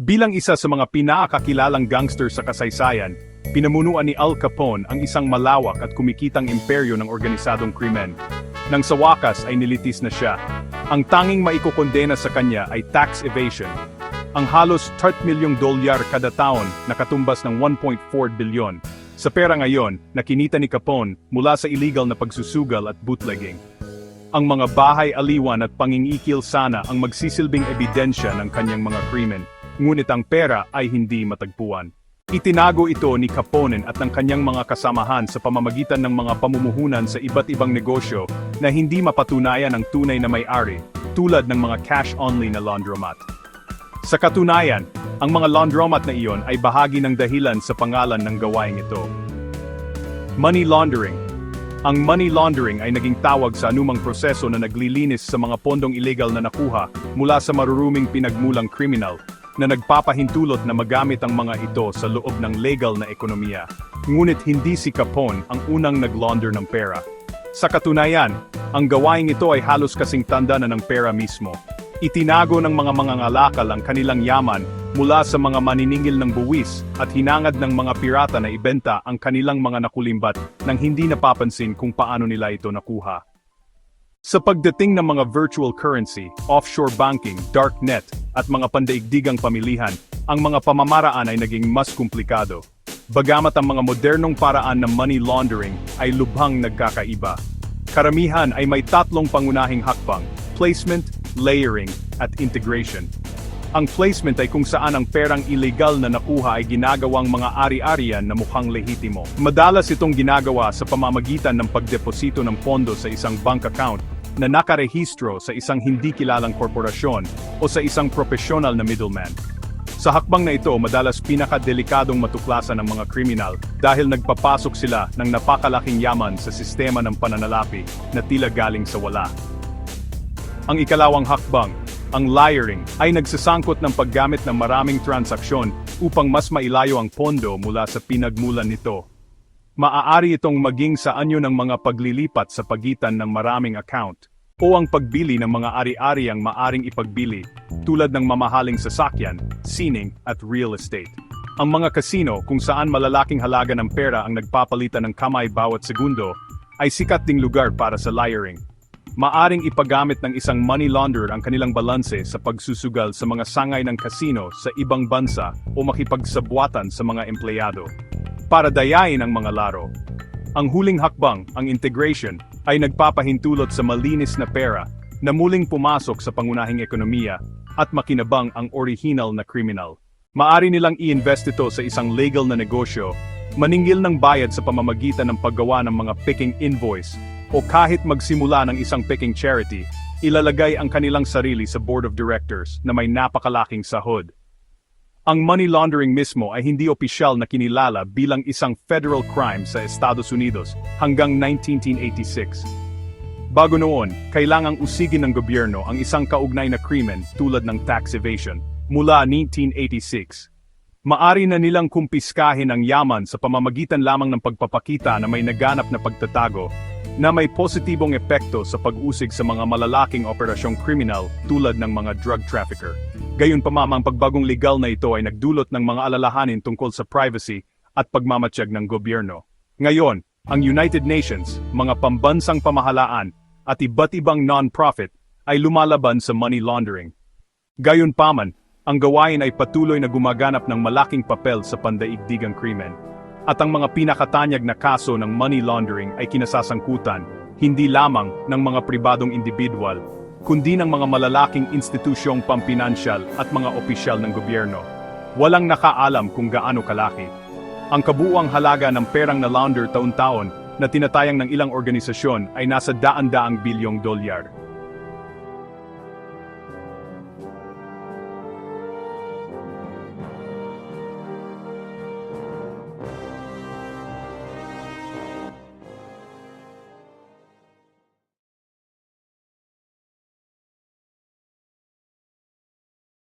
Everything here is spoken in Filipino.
Bilang isa sa mga pinakakakilalang gangster sa kasaysayan, pinamunuan ni Al Capone ang isang malawak at kumikitang imperyo ng organisadong krimen. Nang sa wakas ay nilitis na siya. Ang tanging maikokondena sa kanya ay tax evasion. Ang halos 30 milyong dolyar kada taon na katumbas ng 1.4 bilyon. Sa pera ngayon, nakinita ni Capone mula sa illegal na pagsusugal at bootlegging. Ang mga bahay aliwan at pangingikil sana ang magsisilbing ebidensya ng kanyang mga krimen, ngunit ang pera ay hindi matagpuan. Itinago ito ni Capone at ng kanyang mga kasamahan sa pamamagitan ng mga pamumuhunan sa iba't ibang negosyo na hindi mapatunayan ang tunay na may-ari, tulad ng mga cash-only na laundromat. Sa katunayan, ang mga laundromat na iyon ay bahagi ng dahilan sa pangalan ng gawaing ito. Money laundering Ang money laundering ay naging tawag sa anumang proseso na naglilinis sa mga pondong illegal na nakuha mula sa maruruming pinagmulang kriminal na nagpapahintulot na magamit ang mga ito sa loob ng legal na ekonomiya. Ngunit hindi si Capone ang unang naglaunder ng pera. Sa katunayan, ang gawaing ito ay halos kasing tanda na ng pera mismo. Itinago ng mga mangangalakal ang kanilang yaman mula sa mga maniningil ng buwis at hinangad ng mga pirata na ibenta ang kanilang mga nakulimbat nang hindi napapansin kung paano nila ito nakuha. Sa pagdating ng mga virtual currency, offshore banking, darknet, at mga pandaigdigang pamilihan, ang mga pamamaraan ay naging mas komplikado. Bagamat ang mga modernong paraan ng money laundering ay lubhang nagkakaiba. Karamihan ay may tatlong pangunahing hakbang, placement, layering, at integration. Ang placement ay kung saan ang perang illegal na nakuha ay ginagawang mga ari-arian na mukhang lehitimo. Madalas itong ginagawa sa pamamagitan ng pagdeposito ng pondo sa isang bank account na nakarehistro sa isang hindi kilalang korporasyon o sa isang profesional na middleman. Sa hakbang na ito, madalas pinakadelikadong matuklasan ng mga kriminal dahil nagpapasok sila ng napakalaking yaman sa sistema ng pananalapi na tila galing sa wala. Ang ikalawang hakbang, ang layering, ay nagsasangkot ng paggamit ng maraming transaksyon upang mas mailayo ang pondo mula sa pinagmulan nito. Maaari itong maging sa anyo ng mga paglilipat sa pagitan ng maraming account o ang pagbili ng mga ari-ari ang maaring ipagbili tulad ng mamahaling sasakyan, sining at real estate. Ang mga kasino kung saan malalaking halaga ng pera ang nagpapalitan ng kamay bawat segundo ay sikat ding lugar para sa layering. Maaring ipagamit ng isang money launderer ang kanilang balanse sa pagsusugal sa mga sangay ng kasino sa ibang bansa o makipagsabwatan sa mga empleyado. Para dayain ang mga laro. Ang huling hakbang, ang integration, ay nagpapahintulot sa malinis na pera na muling pumasok sa pangunahing ekonomiya at makinabang ang original na criminal. Maari nilang i-invest ito sa isang legal na negosyo, maningil ng bayad sa pamamagitan ng paggawa ng mga picking invoice, o kahit magsimula ng isang picking charity, ilalagay ang kanilang sarili sa board of directors na may napakalaking sahod. Ang money laundering mismo ay hindi opisyal na kinilala bilang isang federal crime sa Estados Unidos hanggang 1986. Bago noon, kailangang usigin ng gobyerno ang isang kaugnay na krimen tulad ng tax evasion mula 1986. Maari na nilang kumpiskahin ang yaman sa pamamagitan lamang ng pagpapakita na may naganap na pagtatago na may positibong epekto sa pag-usig sa mga malalaking operasyong kriminal tulad ng mga drug trafficker. Gayunpaman ang pagbagong legal na ito ay nagdulot ng mga alalahanin tungkol sa privacy at pagmamatsyag ng gobyerno. Ngayon, ang United Nations, mga pambansang pamahalaan, at iba't ibang non-profit ay lumalaban sa money laundering. Gayunpaman, ang gawain ay patuloy na gumaganap ng malaking papel sa pandaigdigang krimen. At ang mga pinakatanyag na kaso ng money laundering ay kinasasangkutan, hindi lamang ng mga pribadong individual, kundi ng mga malalaking institusyong pampinansyal at mga opisyal ng gobyerno. Walang nakaalam kung gaano kalaki. Ang kabuuang halaga ng perang na launder taon-taon na tinatayang ng ilang organisasyon ay nasa daan-daang bilyong dolyar.